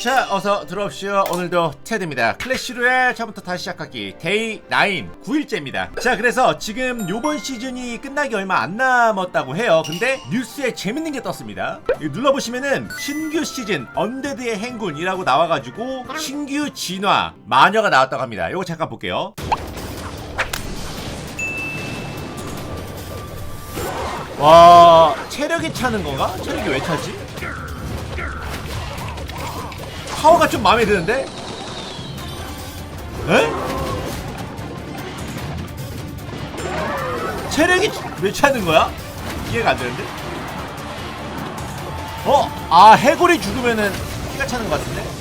자 어서 들어옵시오. 오늘도 테드입니다. 클래시로얄 처음부터 다시 시작하기 데이 9 9일째입니다. 자 그래서 지금 요번 시즌이 끝나기 얼마 안 남았다고 해요. 근데 뉴스에 재밌는 게 떴습니다. 눌러보시면은 신규 시즌 언데드의 행군이라고 나와가지고 신규 진화 마녀가 나왔다고 합니다. 요거 잠깐 볼게요. 와 체력이 차는 건가? 체력이 왜 차지? 파워가 좀 마음에 드는데? 에? 체력이 왜 차는 거야? 이해가 안 되는데? 어? 아 해골이 죽으면은 피가 차는 것 같은데?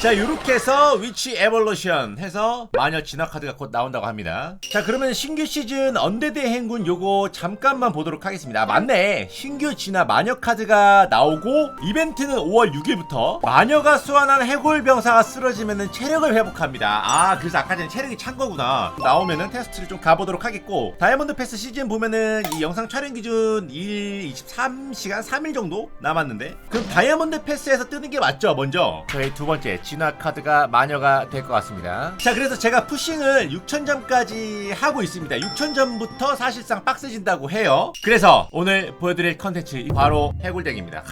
자 요렇게 해서 위치 에볼루션 해서 마녀 진화 카드가 곧 나온다고 합니다. 자 그러면 신규 시즌 언데드의 행군 요거 잠깐만 보도록 하겠습니다. 아, 맞네. 신규 진화 마녀 카드가 나오고 이벤트는 5월 6일부터 마녀가 소환한 해골 병사가 쓰러지면은 체력을 회복합니다. 아 그래서 아까 전에 체력이 찬 거구나. 나오면은 테스트를 좀 가보도록 하겠고 다이아몬드 패스 시즌 보면은 이 영상 촬영 기준 1 23시간 3일 정도 남았는데 그럼 다이아몬드 패스에서 뜨는 게 맞죠? 먼저. 저희 두 번째 진화 카드가 마녀가 될 것 같습니다. 자 그래서 제가 푸싱을 6000점까지 하고 있습니다. 6000점부터 사실상 빡세진다고 해요. 그래서 오늘 보여드릴 컨텐츠 바로 해골덱입니다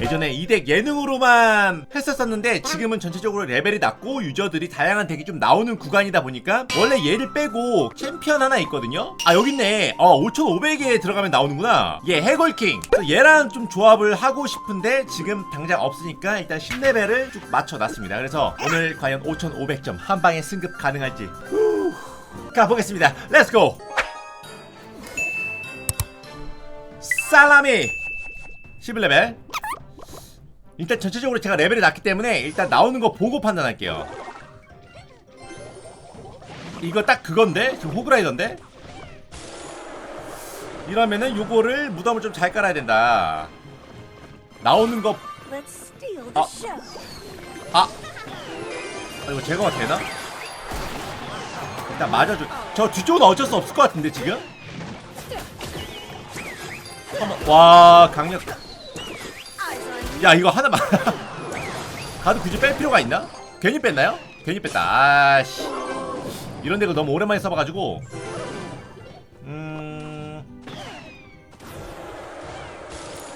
예전에 이 덱 예능으로만 했었었는데 지금은 전체적으로 레벨이 낮고 유저들이 다양한 덱이 좀 나오는 구간이다 보니까 원래 얘를 빼고 챔피언 하나 있거든요? 아 여기 있네. 어 5500에 들어가면 나오는구나. 얘 해골킹. 그래서 얘랑 좀 조합을 하고 싶은데 지금 당장 없으니까 일단 10레벨을 쭉 맞춰놨습니다. 그래서 오늘 과연 5500점 한 방에 승급 가능할지. 후, 가보겠습니다. 렛츠고 살라미. 11레벨 일단 전체적으로 제가 레벨이 낮기 때문에 일단 나오는 거 보고 판단할게요 이거 딱 그건데? 지금 호그라이더인데? 이러면은 요거를 무덤을 좀 잘 깔아야 된다 나오는 거 아. 아! 아 이거 제거가 되나? 일단 맞아줘 저 뒤쪽은 어쩔 수 없을 것 같은데 지금? 와 강력. 야 이거 하나만. 가도 굳이 뺄 필요가 있나? 괜히 뺐나요? 괜히 뺐다. 아씨. 이런 데가 너무 오랜만에 써봐가지고. 음.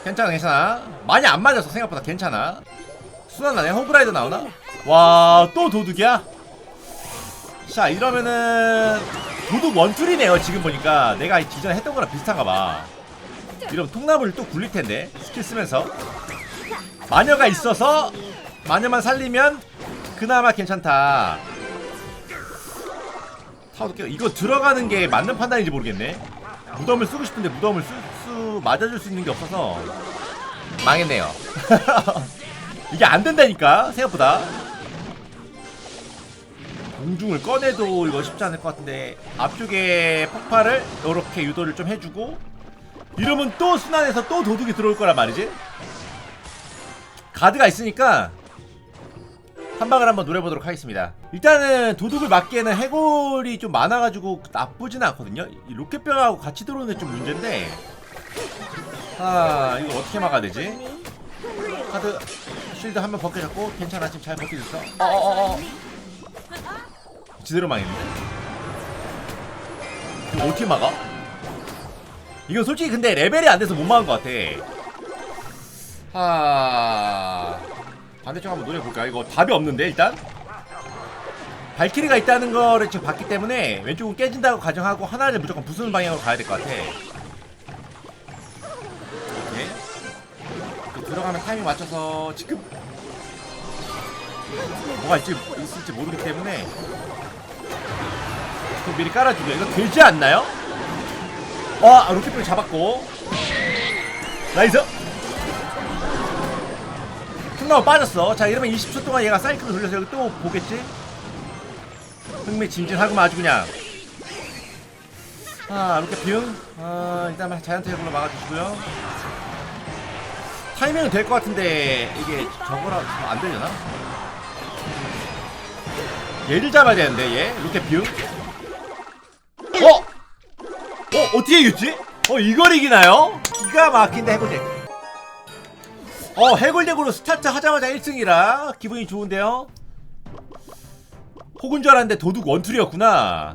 괜찮아 괜찮아. 많이 안 맞았어 생각보다 괜찮아. 순환하네 호그라이더 나오나? 와 또 도둑이야? 자 이러면은 도둑 원툴이네요 지금 보니까. 내가 기존에 했던 거랑 비슷한가 봐. 이러면 통나무를 또 굴릴 텐데 스킬 쓰면서 마녀가 있어서 마녀만 살리면 그나마 괜찮다. 타워도 깨 이거 들어가는 게 맞는 판단인지 모르겠네. 무덤을 쓰고 싶은데 무덤을 쓸 수 맞아줄 수 있는 게 없어서 망했네요. 이게 안 된다니까 생각보다. 공중을 꺼내도 이거 쉽지 않을 것 같은데 앞쪽에 폭발을 이렇게 유도를 좀 해주고 이러면 또 순환해서 또 도둑이 들어올 거란 말이지. 가드가 있으니까 한 방을 한번 노려보도록 하겠습니다. 일단은 도둑을 막기에는 해골이 좀 많아가지고 나쁘지는 않거든요. 이 로켓병하고 같이 들어오는 게 좀 문제인데 아 이거 어떻게 막아야 되지? 카드 쉴드 한 번 벗겨졌고 괜찮아 지금 잘 있어. 어어어. 지대로 망했는데. 이거 어떻게 막아? 이건 솔직히 근데 레벨이 안 돼서 못 막은 것 같아. 하 반대쪽 한번 노려볼까? 이거 답이 없는데 일단 발키리가 있다는 거를 지금 봤기 때문에 왼쪽은 깨진다고 가정하고 하나를 무조건 부수는 방향으로 가야 될 것 같아. 오케이. 그 들어가면 타이밍 맞춰서 지금 뭐가 있지, 있을지 모르기 때문에 그 미리 깔아주고 이거 되지 않나요? 어, 아, 로켓병 잡았고 나이스 흑나무 빠졌어 자 이러면 20초 동안 얘가 사이클을 돌려서 여기 또 보겠지? 흥미진진하구만 아주 그냥 아 로켓병 아 일단 자이언트 해골로 막아주시고요 타이밍은 될 것 같은데 이게 저거라 안 되려나? 얘를 잡아야 되는데 얘 로켓병 어? 어 어떻게 이겼지? 어 이걸 이기나요? 기가 막힌다 해보자 어 해골덱으로 스타트 하자마자 1승이라. 기분이 좋은데요? 혹은 줄 알았는데 도둑 원툴이었구나.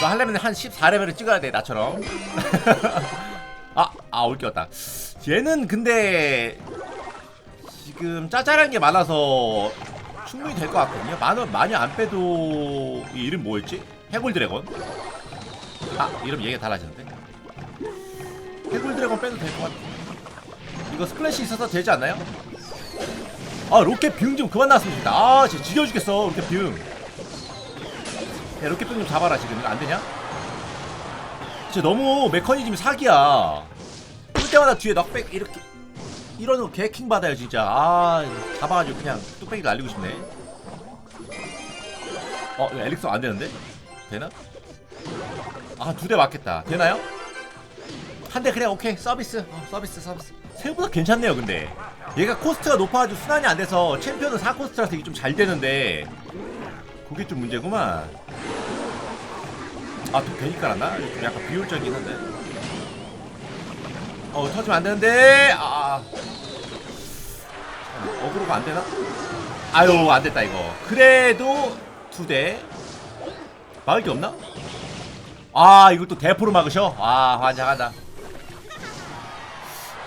너 하려면 한 14레벨을 찍어야 돼 나처럼. 아, 아 올게웠다. 얘는 근데 지금 짜잘한 게 많아서 충분히 될 것 같거든요. 많이, 많이 안 빼도 이 이름 뭐였지? 해골 드래곤. 아 이름 얘기가 달라지는데? 해골 드래곤 빼도 될 것 같아 이거 스플래시 있어서 되지 않나요? 아 로켓 비움 좀 그만 나왔으면 좋겠다 아 진짜 지겨 죽겠어 로켓 비움 야 로켓 비움 좀 잡아라 지금 이거 안 되냐? 진짜 너무 메커니즘이 사기야 볼 때마다 뒤에 넉백 이렇게 이러는 거 개킹 받아요 진짜 아 잡아가지고 그냥 뚝배기 날리고 싶네 어 이거 엘릭서 안 되는데? 되나? 아 두 대 맞겠다 되나요? 한 대 그래 오케이 서비스 어, 서비스 서비스 생각보다 괜찮네요 근데. 얘가 코스트가 높아가지고 순환이 안 돼서 챔피언은 4코스트라서 이게 좀 잘 되는데. 그게 좀 문제구만. 아또 괜히 깔았나? 좀 약간 비효율적이긴 한데. 어 터지면 안 되는데. 아 잠깐만, 어그로가 안 되나? 아유 안 됐다 이거. 그래도 두 대. 막을 게 없나? 아 이걸 또 대포로 막으셔? 아 환장하다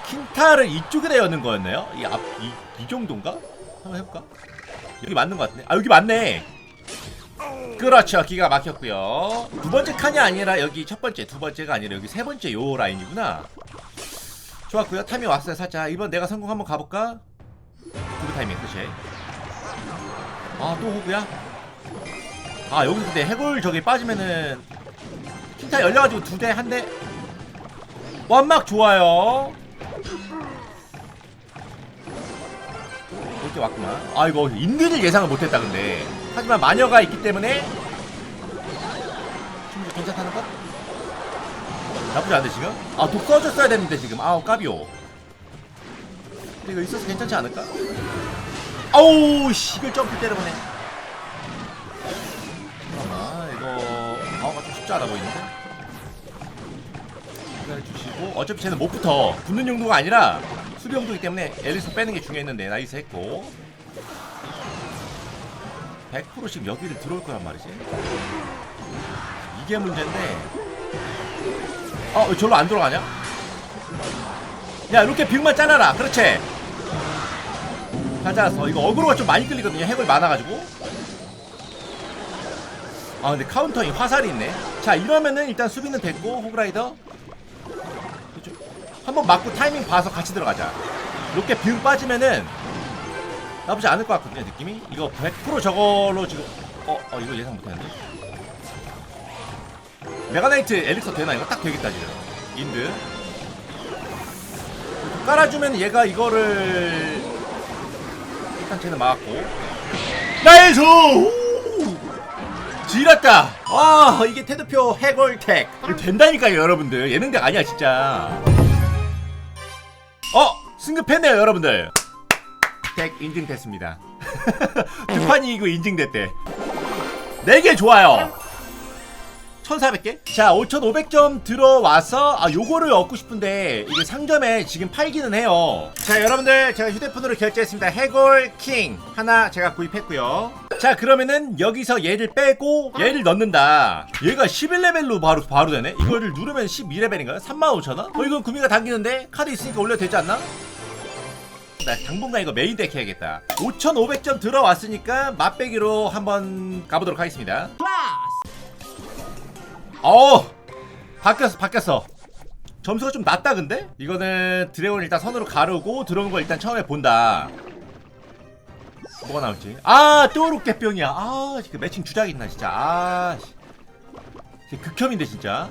킨타를 이쪽에다 여는 거였나요? 이 앞, 이, 이 정도인가? 한번 해볼까? 여기 맞는 것 같네. 아, 여기 맞네. 그렇죠. 기가 막혔고요. 두 번째 칸이 아니라 여기 첫 번째, 두 번째가 아니라 여기 세 번째 요 라인이구나. 좋았고요. 타이밍 왔어요. 살짝. 이번 내가 성공 한번 가볼까? 두부 타이밍, 그치? 아, 또 호구야? 아, 여기 근데 해골 저기 빠지면은 킨타 열려가지고 두 대, 한 대. 완막 좋아요. 이렇게 왔구만. 아 이거 인근을 예상을 못했다 근데. 하지만 마녀가 있기 때문에 충분히 괜찮다는 것? 나쁘지 않은데 지금? 아 독 써줬어야 됐는데 지금. 아우 까비오. 근데 이거 있어서 괜찮지 않을까? 아우 씨 이걸 점프 때려보네. 잠깐만 이거 아우가 좀 쉽지 않아 보이는데? 기다려 주시고 어차피 쟤는 못 붙어 붙는 용도가 아니라 수비 용도이기 때문에 앨리스 빼는 게 중요했는데 나이스 했고. 100% 지금 여기를 들어올 거란 말이지. 이게 문제인데. 어왜 절로 안 들어가냐? 야 이렇게 빅만 짜놔라. 그렇지. 잘 짜놨어. 이거 어그로가 좀 많이 끌리거든요. 핵을 많아가지고. 아 근데 카운터에 화살이 있네. 자 이러면은 일단 수비는 됐고 호그라이더? 한번 맞고 타이밍 봐서 같이 들어가자. 이렇게 뷰 빠지면은 나쁘지 않을 것 같거든요 느낌이. 이거 100% 저걸로 지금 어, 어 이거 예상 못했는데? 메가나이트 엘릭서 되나? 이거 딱 되겠다 지금. 인드. 깔아주면 얘가 이거를 일단 쟤는 막았고. 나이스! 지렸다! 아 이게 테드표 이거 된다니까요 여러분들. 예능작 아니야 진짜 어 승급했네요 여러분들. 덱 인증됐습니다. 두 판이 이거 인증됐대. 4개 좋아요 1400개? 자 5500점 들어와서 아 요거를 얻고 싶은데 이게 상점에 지금 팔기는 해요 자 여러분들 제가 휴대폰으로 결제했습니다 해골 킹 하나 제가 구입했고요 자 그러면은 여기서 얘를 빼고 얘를 넣는다 얘가 11레벨로 바로 바로 되네 이거를 누르면 12레벨인가요? 35,000원? 어 이건 구미가 당기는데 카드 있으니까 올려도 되지 않나? 나 당분간 이거 메인 덱 해야겠다 5500점 들어왔으니까 맛배기로 한번 가보도록 하겠습니다 어 바뀌었어 바뀌었어. 점수가 좀 낮다 근데? 이거는 드래곤 일단 선으로 가르고 들어온 걸 일단 처음에 본다. 뭐가 나올지. 아 또룩대병이야. 아그 매칭 주작 있나 진짜. 아 씨. 극혐인데 진짜.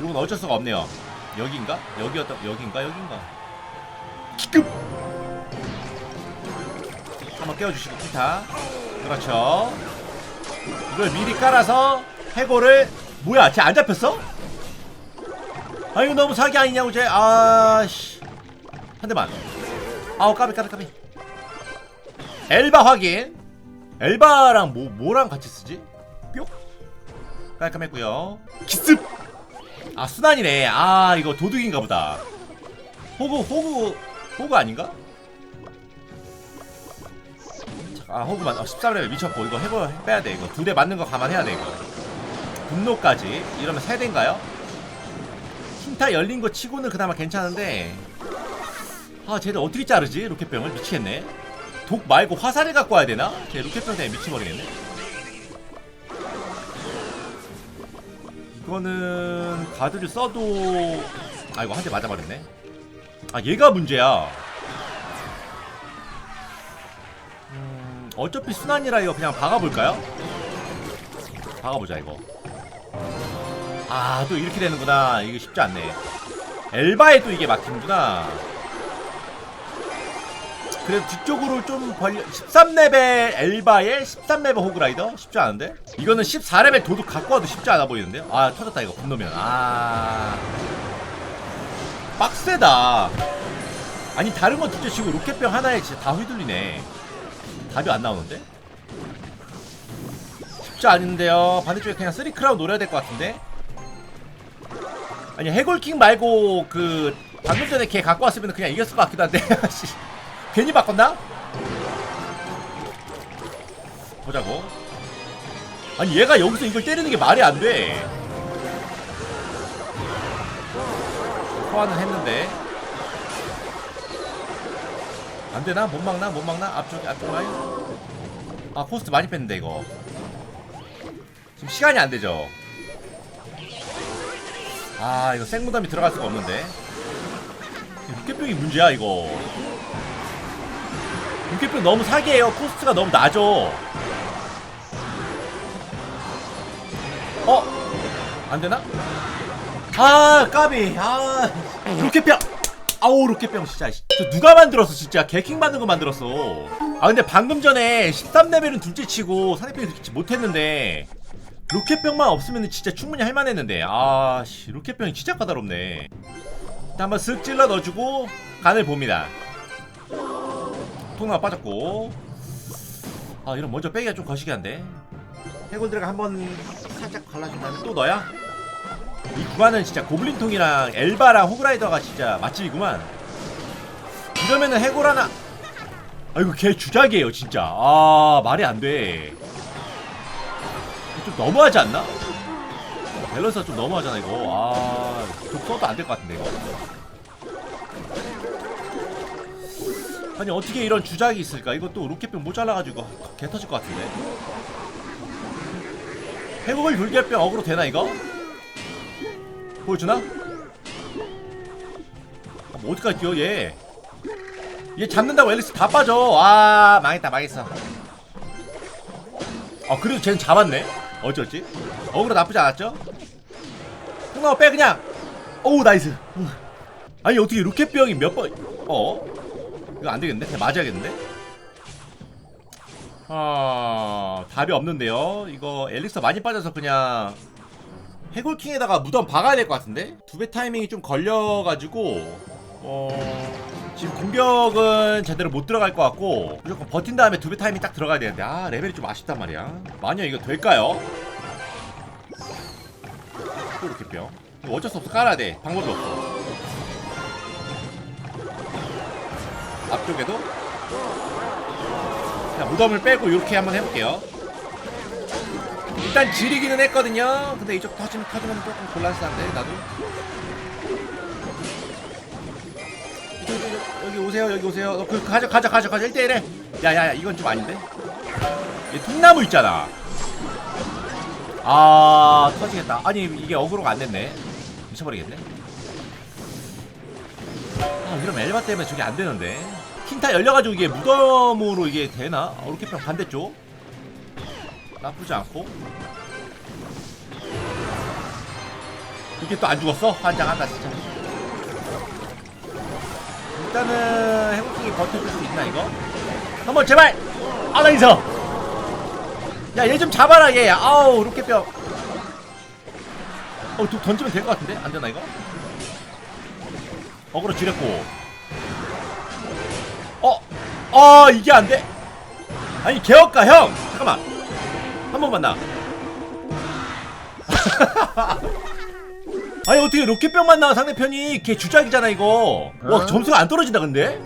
이건 어쩔 수가 없네요. 여기인가? 여기였다 여기인가? 여기인가? 기급! 한번 깨워주시고 기타. 그렇죠 이걸 미리 깔아서 해골을 뭐야 쟤 안 잡혔어? 아 이거 너무 사기 아니냐고 쟤. 아씨. 한 대만. 아우 까비 까비 까비. 엘바 확인. 엘바랑 뭐 뭐랑 같이 쓰지? 뿅. 깔끔했고요. 기습! 아 순환이네. 아 이거 도둑인가 보다. 호구 호구 호구 아닌가? 아 호구만. 어, 13레벨 미쳤고 이거 해보 빼야 돼 이거. 두 대 맞는 거 감안해야 돼 이거. 분노까지. 이러면 세 대인가요? 흰타 열린 거 치고는 그나마 괜찮은데. 아 쟤들 어떻게 자르지? 로켓병을? 미치겠네. 독 말고 화살을 갖고 와야 되나? 쟤 로켓병 때문에 미쳐버리겠네. 이거는 가드를 써도 아 이거 한 대 맞아버렸네. 아 얘가 문제야 어차피 순환이라 이거 그냥 박아볼까요? 박아보자 이거. 아 또 이렇게 되는구나. 이게 쉽지 않네. 엘바에 또 이게 막히는구나. 그래도 뒤쪽으로 좀 벌려 13레벨 엘바에 13레벨 호그라이더? 쉽지 않은데? 이거는 14레벨 도둑 갖고 와도 쉽지 않아 보이는데 아 터졌다 이거. 분노면. 아. 빡세다. 아니 다른 거 진짜 지금 로켓병 하나에 진짜 다 휘둘리네 답이 안 나오는데? 쉽지 않은데요. 반대쪽에 그냥 쓰리 크라운 노려야 될 것 같은데? 아니 해골킹 말고 그 방금 전에 걔 갖고 왔으면 그냥 이겼을 것 같기도 한데. 씨, 괜히 바꿨나? 보자고. 아니 얘가 여기서 이걸 때리는 게 말이 안돼. 소환은 했는데 안 되나? 못 막나? 못 막나? 앞쪽에 앞쪽 라인 아 코스트 많이 뺐는데 이거 지금 시간이 안 되죠 아 이거 생무덤이 들어갈 수가 없는데 육개병이 문제야 이거 육개병 너무 사기예요 코스트가 너무 낮어 어? 안 되나? 아 까비 아 로켓병 아우 로켓병 진짜. 씨. 저 누가 만들었어 진짜? 개킹 받는 거 만들었어. 아 근데 방금 전에 13레벨은 둘째 치고 사내병이 그렇게 못했는데 로켓병만 없으면 진짜 충분히 할만했는데. 아씨 로켓병이 진짜 까다롭네. 일단 한번 슥 찔러 넣어주고 간을 봅니다. 통나가 빠졌고. 아 이런 먼저 빼기가 좀 거시기 한데. 해골드래가 한번 살짝 갈라준 다음에 또 넣어야 이 구간은 진짜 고블린통이랑 엘바랑 호그라이더가 진짜 맛집이구만. 이러면은 해골 하나. 아이고 걔 주작이에요 진짜. 아 말이 안돼. 좀 너무하지 않나? 밸런스가 좀 너무하잖아 이거. 아독 써도 안 될 것 같은데 이거. 아니 어떻게 이런 주작이 있을까? 또 로켓병 모자라가지고 개 터질 것 같은데. 해골 불개병 어그로 되나 이거? 보여주나? 아, 뭐 어디까지 뛰어 얘? 얘 잡는다고 앨리스 다 빠져. 아 망했다 망했어. 아 그래도 쟤는 잡았네. 어쩔지? 어그로 나쁘지 않았죠? 형나와 빼 그냥. 오우 나이스. 후. 아니 어떻게 로켓병이 몇 번? 어? 이거 안 되겠는데? 맞아야겠는데? 아 답이 없는데요. 이거 앨리스 많이 빠져서 그냥 해골킹에다가 무덤 박아야 될 것 같은데? 두 배 타이밍이 좀 걸려가지고 어... 지금 공격은 제대로 못 들어갈 것 같고 무조건 버틴 다음에 두 배 타이밍 딱 들어가야 되는데 아 레벨이 좀 아쉽단 말이야. 마녀 이거 될까요? 또 이렇게 뼈 어쩔 수 없어. 깔아야 돼. 방법이 없어. 앞쪽에도? 자 무덤을 빼고 이렇게 한번 해볼게요 일단 지리기는 했거든요. 근데 이쪽 터지면 터지면 조금 곤란한데 나도. 이쪽, 이쪽, 이쪽, 여기 오세요 여기 오세요. 어, 그 가져 가져 가져 가져 1대1해. 야야야 이건 좀 아닌데. 얘 통나무 있잖아. 아 터지겠다. 아니 이게 어그로가 안 됐네. 미쳐버리겠네. 아 이러면 엘바 때문에 저게 안 되는데. 킨타 열려가지고 이게 무덤으로 이게 되나? 어, 이렇게 평 반대쪽. 나쁘지 않고 이게 또 안 죽었어? 환장한다 진짜 일단은 해골킹이 버텨줄 수 있나 이거? 한번 제발! 아 나이스! 야얘 좀 잡아라 얘 아우 로켓병 어 도- 던지면 될 것 같은데? 안되나 이거? 어그로 지렸고 어? 어 이게 안돼? 아니 개혁가 형! 잠깐만 한 번 만 나. 아니 어떻게 로켓병만 나와 상대편이? 걔 주작이잖아 이거. 와 어? 점수가 안 떨어진다 근데?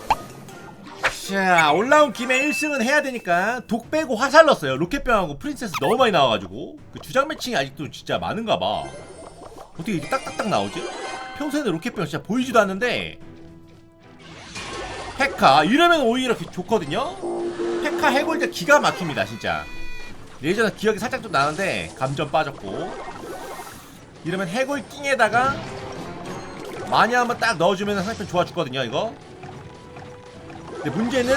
자 올라온 김에 1승은 해야 되니까 독 빼고 화살 넣었어요. 로켓병하고 프린세스 너무 많이 나와가지고. 그 주작 매칭이 아직도 진짜 많은가 봐. 어떻게 이렇게 딱딱딱 나오지? 평소에는 로켓병 진짜 보이지도 않는데. 페카. 이러면 오히려 기- 좋거든요. 페카 해골대 기가 막힙니다 진짜 예전에 기억이 살짝 좀 나는데 감전 빠졌고 이러면 해골 킹에다가 많이 한번 딱 넣어주면 상대편 좋아 죽거든요 이거 근데 문제는.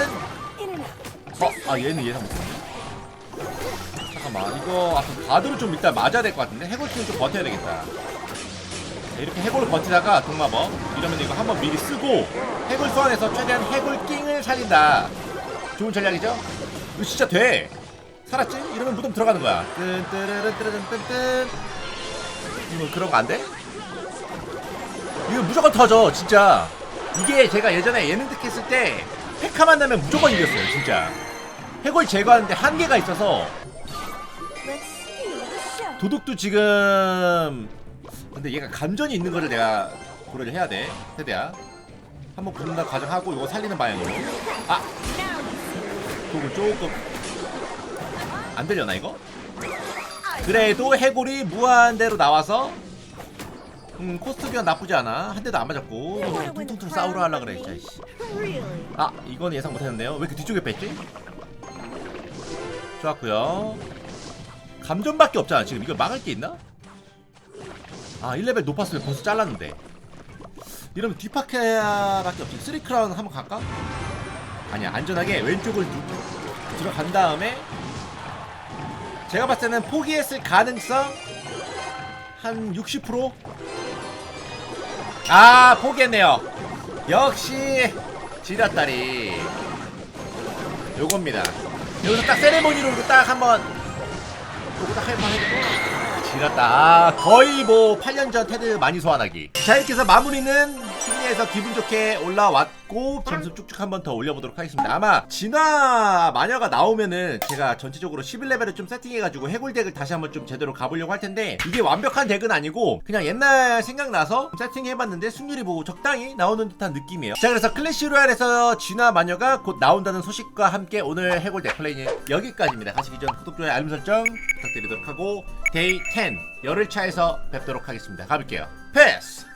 어? 아 얘는 예상 못했네 잠깐만 이거 아까 가드로 좀 일단 맞아야 될 것 같은데 해골 킹은 좀 버텨야 되겠다 자, 이렇게 해골을 버티다가 동마법 이러면 이거 한번 미리 쓰고 해골 소환해서 최대한 해골 킹을 살린다 좋은 전략이죠? 이거 진짜 돼 살았지? 이러면 무덤 들어가는 거야. 뜬뜨르르뜨르뜬뜬. 이거 그런 거 안 돼? 이거 무조건 터져 진짜. 이게 제가 예전에 예능 특 했을 때 페카 만나면 무조건 이겼어요 진짜. 해골 제거하는데 한계가 있어서. 도둑도 지금 근데 얘가 감전이 있는 거를 내가 고려를 해야 돼 세대야. 한번 붙는다 가정하고 이거 살리는 방향으로. 아! 도둑 조금 안 되려나 이거? 그래도 해골이 무한대로 나와서 음 코스트 비가 나쁘지 않아 한 대도 안 맞았고 어, 퉁퉁퉁 싸우러 하려 그래 진짜 씨. 아 이건 예상 못했는데요 왜 이렇게 뒤쪽에 뺐지? 좋았고요 감전밖에 없잖아 지금 이걸 막을 게 있나? 아 1레벨 높았으면 벌써 잘랐는데 이러면 뒷파케밖에 없지 3크라운 한번 갈까? 아니야 안전하게 왼쪽을 누- 들어간 다음에 제가 봤을 때는 포기했을 가능성 한 60%? 아 포기했네요. 역시 지렸다리. 요겁니다. 여기서 딱 세레모니로 이거 딱 한번 요거 딱 한번 해주고 지렸다. 아, 거의 뭐 8년 전 테드 많이 소환하기. 자 이렇게 해서 마무리는 승리해서 기분 좋게 올라왔고 점수 쭉쭉 한 번 더 올려보도록 하겠습니다. 아마 진화 마녀가 나오면은 제가 전체적으로 11레벨을 좀 세팅해가지고 해골 덱을 다시 한번 좀 제대로 가보려고 할 텐데 이게 완벽한 덱은 아니고 그냥 옛날 생각나서 세팅해봤는데 승률이 뭐 적당히 나오는 듯한 느낌이에요. 자 그래서 클래시 로얄에서 진화 마녀가 곧 나온다는 소식과 함께 오늘 해골 덱 플레이는 여기까지입니다. 가시기 전 구독, 좋아요, 알림 설정 부탁드리도록 하고 데이 10 열흘 차에서 뵙도록 하겠습니다. 가볼게요. 패스